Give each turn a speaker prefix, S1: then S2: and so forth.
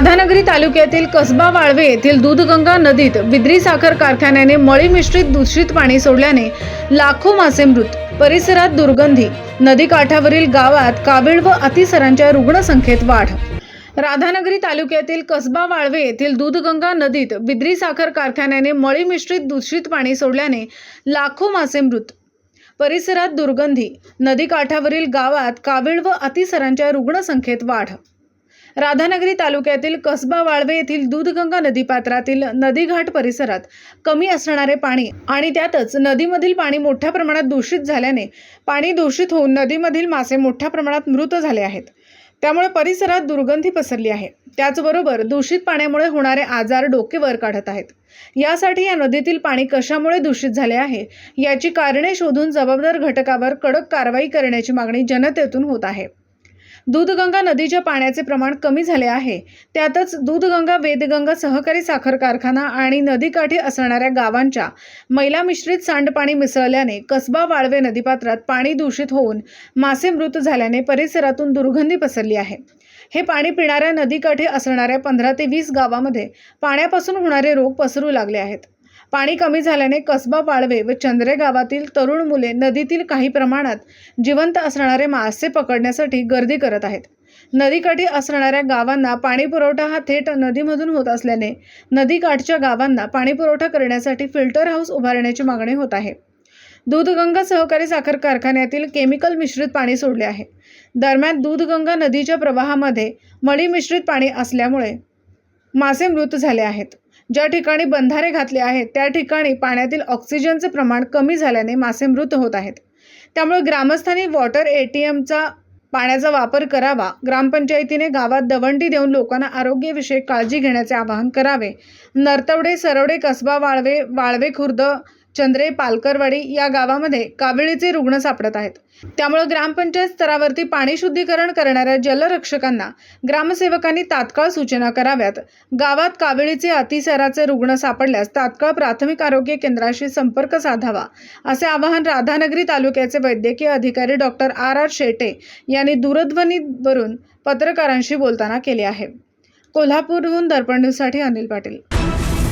S1: राधानगरी तालुक्यातील कसबा वाळवे येथील दूधगंगा नदीत बिद्री साखर कारखान्याने मळी मिश्रित दूषित पाणी सोडल्याने लाखो मासे मृत. परिसरात दुर्गंधी. नदीकाठावरील गावात काबीळ व अतिसरांच्या रुग्णसंख्येत वाढ. राधानगरी तालुक्यातील कसबा वाळवे येथील दूधगंगा नदीत बिद्री साखर कारखान्याने मळी मिश्रित दूषित पाणी सोडल्याने लाखो मासे मृत. परिसरात दुर्गंधी. नदीकाठावरील गावात काबीळ व अतिसरांच्या रुग्णसंख्येत वाढ. राधानगरी तालुक्यातील कसबा वाळवे येथील दूधगंगा नदीपात्रातील नदीघाट परिसरात कमी असणारे पाणी आणि त्यातच नदीमधील पाणी मोठ्या प्रमाणात दूषित झाल्याने पाणी दूषित होऊन नदीमधील मासे मोठ्या प्रमाणात मृत झाले आहेत. त्यामुळे परिसरात दुर्गंधी पसरली आहे. त्याचबरोबर दूषित पाण्यामुळे होणारे आजार डोके वर काढत आहेत. यासाठी या नदीतील पाणी कशामुळे दूषित झाले आहे याची कारणे शोधून जबाबदार घटकावर कडक कारवाई करण्याची मागणी जनतेतून होत आहे. दूधगंगा नदीच्या पाण्याचे प्रमाण कमी झाले आहे. त्यातच दूधगंगा वेदगंगा सहकारी साखर कारखाना आणि नदीकाठी असणाऱ्या गावांच्या मैला मिश्रित सांडपाणी मिसळल्याने कसबा वाळवे नदीपात्रात पाणी दूषित होऊन मासे मृत झाल्याने परिसरातून दुर्गंधी पसरली आहे. हे पाणी पिणाऱ्या नदीकाठी असणाऱ्या पंधरा ते वीस गावामध्ये पाण्यापासून होणारे रोग पसरू लागले आहेत. पाणी कमी झाल्याने कसबा पाळवे व चंद्रे गावातील तरुण मुले नदीतील काही प्रमाणात जिवंत असणारे मासे पकडण्यासाठी गर्दी करत आहेत. नदीकाठी असणाऱ्या गावांना पाणी पुरवठा हा थेट नदीमधून होत असल्याने नदीकाठच्या गावांना पाणी पुरवठा करण्यासाठी फिल्टर हाऊस उभारण्याची मागणी होत आहे. दूधगंगा सहकारी साखर कारखान्यातील केमिकल मिश्रित पाणी सोडले आहे. दरम्यान दूधगंगा नदीच्या प्रवाहामध्ये मळी मिश्रित पाणी असल्यामुळे मासे मृत झाले आहेत. ज्या ठिकाणी बंधारे घातले आहेत त्या ठिकाणी पाण्यातील ऑक्सिजनचे प्रमाण कमी झाल्याने मासे मृत होत आहेत. त्यामुळे ग्रामस्थांनी वॉटर ए टी एमचा पाण्याचा वापर करावा ग्रामपंचायतीने गावात दवंडी देऊन लोकांना आरोग्यविषयक काळजी घेण्याचे आवाहन करावे. नरतवडे सरवडे कसबा वाळवे वाळवे खुर्द चंद्रे पालकरवाडी या गावामध्ये काविळीचे रुग्ण सापडत आहेत. त्यामुळे ग्रामपंचायत स्तरावरती पाणी शुद्धीकरण करणाऱ्या जलरक्षकांना ग्रामसेवकांनी तात्काळ सूचना कराव्यात. गावात काविळीचे अतिसाराचे रुग्ण सापडल्यास तात्काळ प्राथमिक आरोग्य केंद्राशी संपर्क साधावा असे आवाहन राधानगरी तालुक्याचे वैद्यकीय अधिकारी डॉक्टर आर. आर. शेटे यांनी दूरध्वनीवरून पत्रकारांशी बोलताना केले आहे. कोल्हापूरहून दर्पण न्यूजसाठी अनिल पाटील.